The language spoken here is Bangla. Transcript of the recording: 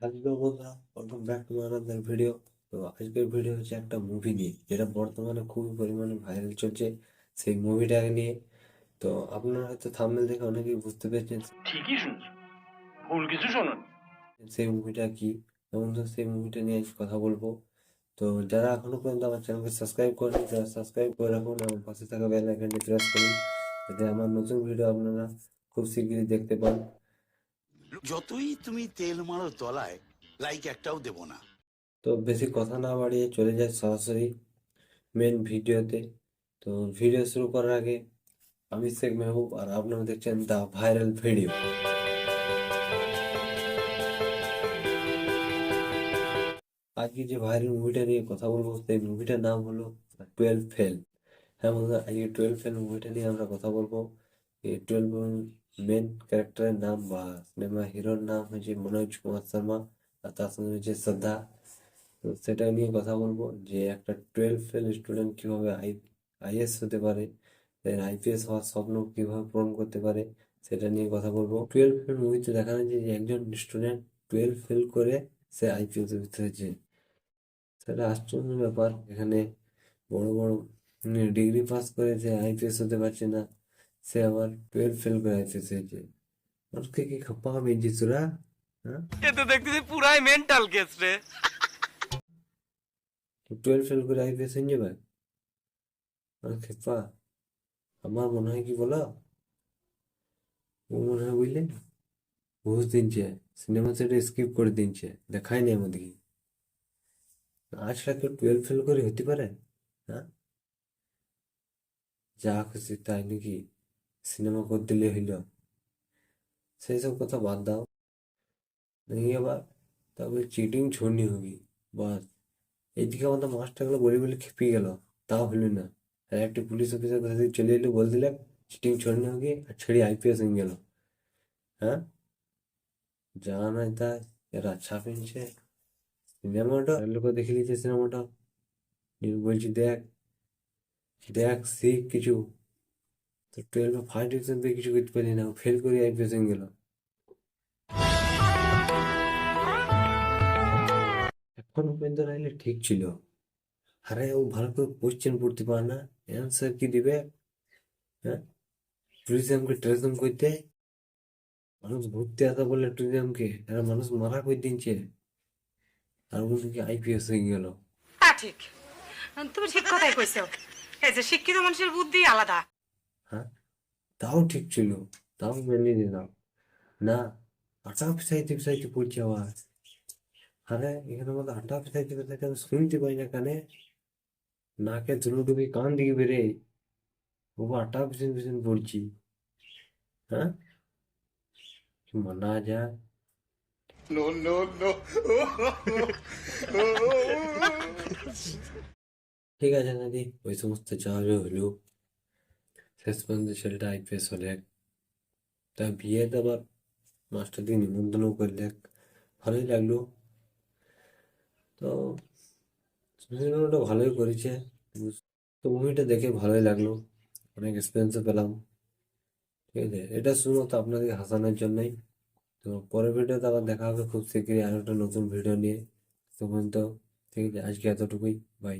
হ্যালো বন্ধুরা welcome back to another video তো আজকের ভিডিও হচ্ছে একটা মুভি নিয়ে যেটা বর্তমানে খুবই পরিমাণে ভাইরাল চলছে সেই মুভিটাকে নিয়ে। তো আপনারা হয়তো থাম্বনেল দেখে অনেকেই বুঝতে পেরেছেন ঠিকই শুনছো। ভুল কিছু শোনো সেই মুভিটা কি? এবং তো সেই মুভিটা নিয়ে আজ কথা বলব। তো যারা এখনও পর্যন্ত আমার চ্যানেলকে সাবস্ক্রাইব করেনি তারা সাবস্ক্রাইব করে রাখুন এবং পাশে থাকা বেল আইকনটি প্রেস করুন যাতে আমার নতুন ভিডিও আপনারা খুব শীঘ্রই দেখতে পান। যতই তুমি তেল মারো তলায় লাইক একটাও দেব না। তো বেশি কথা না বাড়িয়ে চলে যায় সরাসরি মেন ভিডিওতে। তো ভিডিও শুরু করার আগে আমি শেখ মেহবুব আর আপনারা দেখছেন দ্য ভাইরাল ভিডিও আজকে যে ভাইরাল মুভিটা নিয়ে কথা বলব, সেই মুভিটার নাম হলো টুয়েলভ ফেল হ্যাঁ বন্ধুরা, আজকে টুয়েলভ ফেল মুভিটা নিয়ে আমরা কথা বলব। এই টুয়েলভ মেন ক্যারেক্টারের নাম বা সিনেমা হিরোর নাম হচ্ছে মনোজ কুমার শর্মা আর তার সঙ্গে হচ্ছে শ্রদ্ধা। তো সেটা নিয়ে কথা বলব যে একটা টুয়েলভ ফেল স্টুডেন্ট কীভাবে আই আইএস হতে পারে আইপিএস হওয়ার স্বপ্ন কীভাবে পূরণ করতে পারে, সেটা নিয়ে কথা বলব। টুয়েলভ মুভিতে দেখানো যায় যে একজন স্টুডেন্ট টুয়েলভ ফেল করে সে আইপিএস হয়েছে সেটা আশ্চর্য ব্যাপার, এখানে বড় বড় ডিগ্রি পাস করে যে আইপিএস হতে পারছে না। সে আবার টুয়েলভ ফেল করে হয়েছে মানুষকে কি খাপ্পা মেয়েছিস তোরা এ তো দেখতেছি পুরাই মেন্টাল কেস রে। টুয়েলভ ফেল করে আইপিএস হয়ে যাবে খেপা আমার মনে হয় কি বলো? ও মনে হয় বুঝলে? ঘুষ দিনছে সিনেমা সেটা স্কিপ করে দিনছে দেখাই নেই আমাদেরকে আজকাল কেউ টুয়েলভ ফেল করে হতে পারে হ্যাঁ? যা খুশি তাই নাকি? সিনেমা করে দিলে হইল। সেই সব কথা বাদ দাও। नहीं আবার, তারপরে চিটিং ছড়নি হবি, বাস। এইদিকে আমাদের মাস্টারগুলো বলে বলে খেপে গেল, তাও হলো না। আর একটা পুলিশ অফিসার কাছে চলে এলো, বলে দিলে চিটিং ছড়নি হবি আর ছেড়ে আইপিএস হয়ে গেল। হ্যাঁ? যা নাই তা, এরা ছাপিনছে সিনেমাটা লোক দেখে নিচ্ছে সিনেমাটা। বলছি, দেখ দেখ শিখ কিছু তো টুয়েলভে ফার্স্ট ডিভিশন পেয়ে কিছু করতে পারলি না ফেল করে গেল। এখনও পর্যন্ত নাইলে ঠিক ছিল। আরে ও ভালো করে কোশ্চেন পড়তে পারে না অ্যান্সার কি দিবে? হ্যাঁ? ট্যুরিজমকে ট্যুরিজম করতে? মানুষ ঘুরতে আসা বলে ট্যুরিজমকে এরা মানুষ মারা করে দিচ্ছে আর ওদিকে আইপিএস হয়ে গেল। ঠিক। তুমি ঠিক কথাই কইছো। এই যে শিক্ষিত মানুষের বুদ্ধি আলাদা। তাও ঠিক ছিল তাও মেনে নিলাম। না আটা পিছাইতে পিছাইতে পড়ছে আবার। আরে এখানে মধ্যে আটা পিছাইতে পিছাইতে আমি শুনতে পাই না কানে। নাকে ধুলো ডুবি কান দিকে বেরে ও আটা পিছন পিছন পড়ছি। হ্যাঁ? মানা যায় ঠিক আছে নাদি ওই সমস্ত যা হলো। পর্যন্ত ছেলেটা আইপিএস হলে তা বিয়েতে আবার মাস্টার দিয়ে নিমন্ত্রণ করলে ভালোই লাগল। তো ভালোই করেছে। তো মুভিটা দেখে ভালোই লাগল। অনেক এক্সপিরিয়েন্সও পেলাম। ঠিক আছে, এটা শুধুমাত্র আপনাদের হাসানোর জন্যই। তো পরের ভিডিওতে আবার দেখা হবে খুব শীঘ্রই আর একটা নতুন ভিডিও নিয়ে। তো ঠিক আছে, আজকে এতটুকুই। বাই